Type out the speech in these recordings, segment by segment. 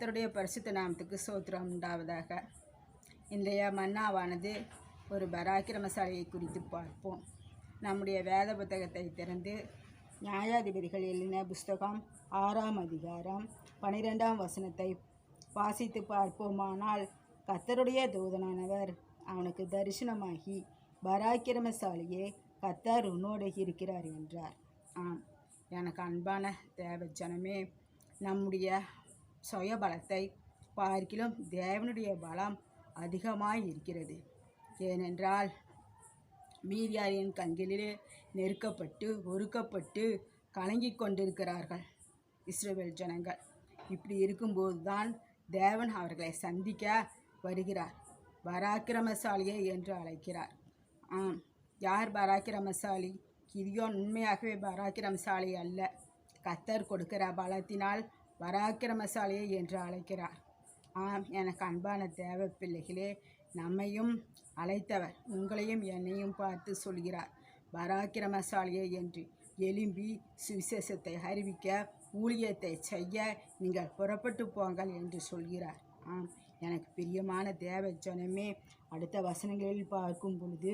கத்தருடைய பரிசுத்த நாமத்துக்கு சோத்திரம் உண்டாவதாக. இன்றைய மன்னாவானது ஒரு பராக்கிரமசாலையை குறித்து பார்ப்போம். நம்முடைய வேத புத்தகத்தை திறந்து நியாயாதிபதிகள் எழுதின புஸ்தகம் ஆறாம் அதிகாரம் பனிரெண்டாம் வசனத்தை வாசித்து பார்ப்போமானால் கத்தருடைய தூதனானவர் அவனுக்கு தரிசனமாகி பராக்கிரமசாலியே கத்தர் உன்னோடு இருக்கிறார் என்றார். ஆம். எனக்கு அன்பான தேவ ஜனமே நம்முடைய சுயபலத்தை பார்க்கிலும் தேவனுடைய பலம் அதிகமாய் இருக்கிறது ஏனென்றால் மீதியாரின் கண்களிலே நெருக்கப்பட்டு ஒருக்கப்பட்டு கலங்கி கொண்டிருக்கிறார்கள் இஸ்ரேல் ஜனங்கள். இப்படி இருக்கும்போது தான் தேவன் அவர்களை சந்திக்க வருகிறார். பராக்கிரமசாலியே என்று அழைக்கிறார். ஆம் யார் பராக்கிரமசாலி? கிரியோன் உண்மையாகவே பராக்கிரமசாலி அல்ல. கத்தர் கொடுக்கிற பலத்தினால் பராக்கிரமசாலியே என்று அழைக்கிறார். ஆம் எனக்கு அன்பான தேவ பிள்ளைகளே நம்மையும் அழைத்தவர் உங்களையும் என்னையும் பார்த்து சொல்கிறார். பராக்கிரமசாலியே என்று எலும்பி சுவிசேஷத்தை அறிவிக்க ஊழியத்தை செய்ய நீங்கள் புறப்பட்டு போங்கள் என்று சொல்கிறார். ஆம் எனக்கு பிரியமான தேவ ஜனமே அடுத்த வசனங்களில் பார்க்கும் பொழுது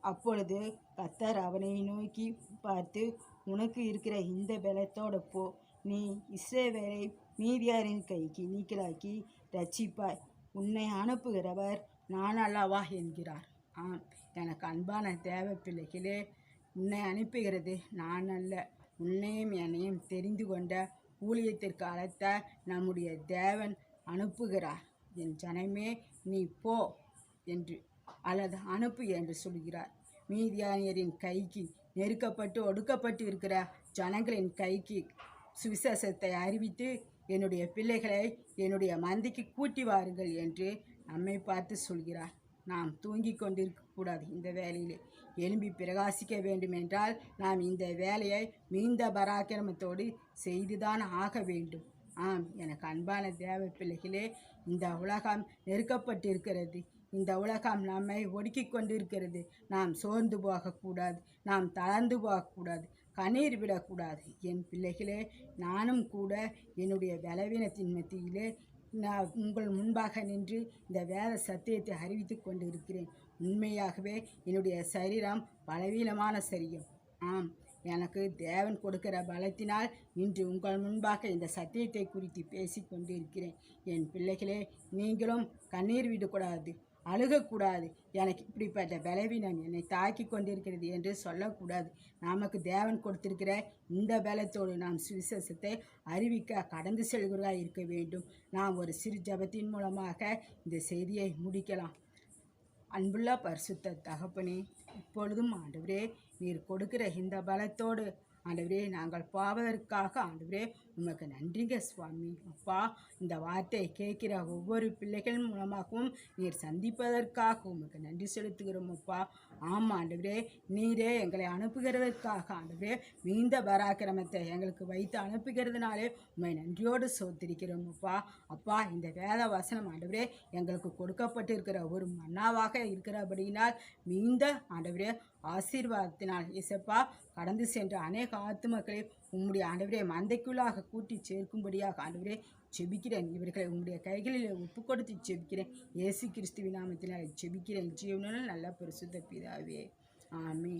அப்பொழுது கத்தர் அவனை நோக்கி பார்த்து உனக்கு இருக்கிற இந்த பலத்தோட போ. நீ இஸ்ரேவேலை மீதியாரின் கைக்கு நீக்கலாக்கி ரட்சிப்பாய் உன்னை அனுப்புகிறவர் நான் அல்லவா என்கிறார். ஆம் எனக்கு அன்பான தேவ பிள்ளைகளே உன்னை அனுப்புகிறது நான் அல்ல. உன்னையும் என்னையும் தெரிந்து கொண்ட ஊழியத்திற்கு அழைத்த நம்முடைய தேவன் அனுப்புகிறார். என் ஜனமே நீ போ என்று அல்லது அனுப்பு என்று சொல்கிறார். மீதியானியரின் கைக்கு நெருக்கப்பட்டு ஒடுக்கப்பட்டு இருக்கிற ஜனங்களின் கைக்கு சுவிசேஷத்தை அறிவித்து என்னுடைய பிள்ளைகளை என்னுடைய மந்திக்கு கூட்டி வாருங்கள் என்று நம்மை பார்த்து சொல்கிறார். நாம் தூங்கிக் கொண்டிருக்கக்கூடாது இந்த வேலையிலே எழும்பி பிரகாசிக்க வேண்டுமென்றால் நாம் இந்த வேலையை மிகுந்த பராக்கிரமத்தோடு செய்துதான் ஆக வேண்டும். ஆம் எனக்கு அன்பான தேவ பிள்ளைகளே இந்த உலகம் நெருக்கப்பட்டிருக்கிறது. இந்த உலகம் நம்மை ஒடுக்கி கொண்டிருக்கிறது. நாம் சோர்ந்து போகக்கூடாது நாம் தளர்ந்து போகக்கூடாது கண்ணீர் விடக்கூடாது. என் பிள்ளைகளே நானும் கூட என்னுடைய பலவீனத்தின் மத்தியிலே நான் உங்கள் முன்பாக நின்று இந்த வேத சத்தியத்தை அறிவித்து கொண்டு இருக்கிறேன் உண்மையாகவே என்னுடைய சரீரம் பலவீனமான சரீரம். ஆம் எனக்கு தேவன் கொடுக்கிற பலத்தினால் இன்று உங்கள் முன்பாக இந்த சத்தியத்தை குறித்து பேசி கொண்டிருக்கிறேன். என் பிள்ளைகளே நீங்களும் கண்ணீர் விடக்கூடாது. அழுகக்கூடாது. எனக்கு இப்படிப்பட்ட பலவீனம் என்னை தாக்கி கொண்டிருக்கிறது என்று சொல்லக்கூடாது. நமக்கு தேவன் கொடுத்திருக்கிற இந்த பலத்தோடு நாம் சுவிசேஷத்தை அறிவிக்க கடந்து செல்கிறதாக இருக்க வேண்டும். நாம் ஒரு சிறு ஜபத்தின் மூலமாக இந்த செய்தியை முடிக்கலாம். அன்புள்ள பரிசுத்த தகப்பனே இப்பொழுதும் ஆண்டவரே நீர் கொடுக்கிற இந்த பலத்தோடு ஆண்டவரே நாங்கள் போவதற்காக ஆண்டவரே உமக்கு நன்றிங்க சுவாமி. அப்பா இந்த வார்த்தையை கேட்கிற ஒவ்வொரு பிள்ளைகள் மூலமாகவும் நீர் சந்திப்பதற்காக உமக்கு நன்றி செலுத்துகிறோம் அப்பா. ஆமாம் ஆண்டவரே நீரே எங்களை அனுப்புகிறதற்காக ஆண்டவரே மீந்த பராக்கிரமத்தை எங்களுக்கு வைத்து அனுப்புகிறதுனாலே உண்மை நன்றியோடு சோத்திருக்கிறோம் அப்பா. அப்பா இந்த வேத வசனம் ஆண்டவரே எங்களுக்கு கொடுக்கப்பட்டிருக்கிற ஒரு மன்னாவாக இருக்கிறபடியினால் மீந்த ஆண்டவரே ஆசீர்வாதத்தினால் இசப்பா கடந்து சென்ற அநேக ஆத்துமக்களை உம்முடைய ஆண்டவரே மந்தைக்குள்ளாக கூட்டி சேர்க்கும்படியாக ஆண்டவரே ஜெபிக்கிறேன். இவர்களை உங்களுடைய கைகளில் ஒப்பு கொடுத்து ஜெபிக்கிறேன். இயேசு கிறிஸ்துவின் நாமத்தினால் ஜெபிக்கிறேன். ஜீவனும் நல்ல பரிசுத்த பிதாவே. ஆமே